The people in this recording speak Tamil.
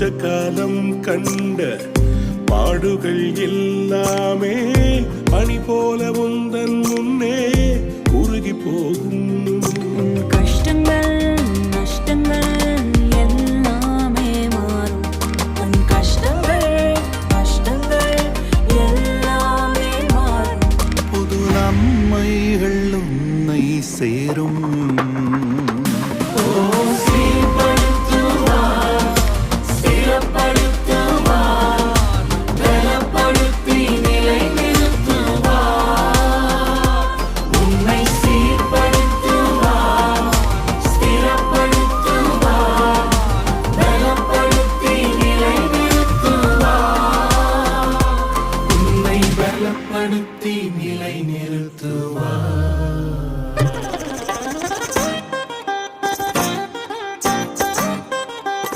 கொஞ்ச காலம் கண்ட பாடுகள் எல்லாமே பணி போல உந்தன் முன்னே உருகி போகும். கஷ்டங்கள் நஷ்டங்கள் எல்லாமே மாறும். உன் படுத்தி நிலை நிறுத்துவார்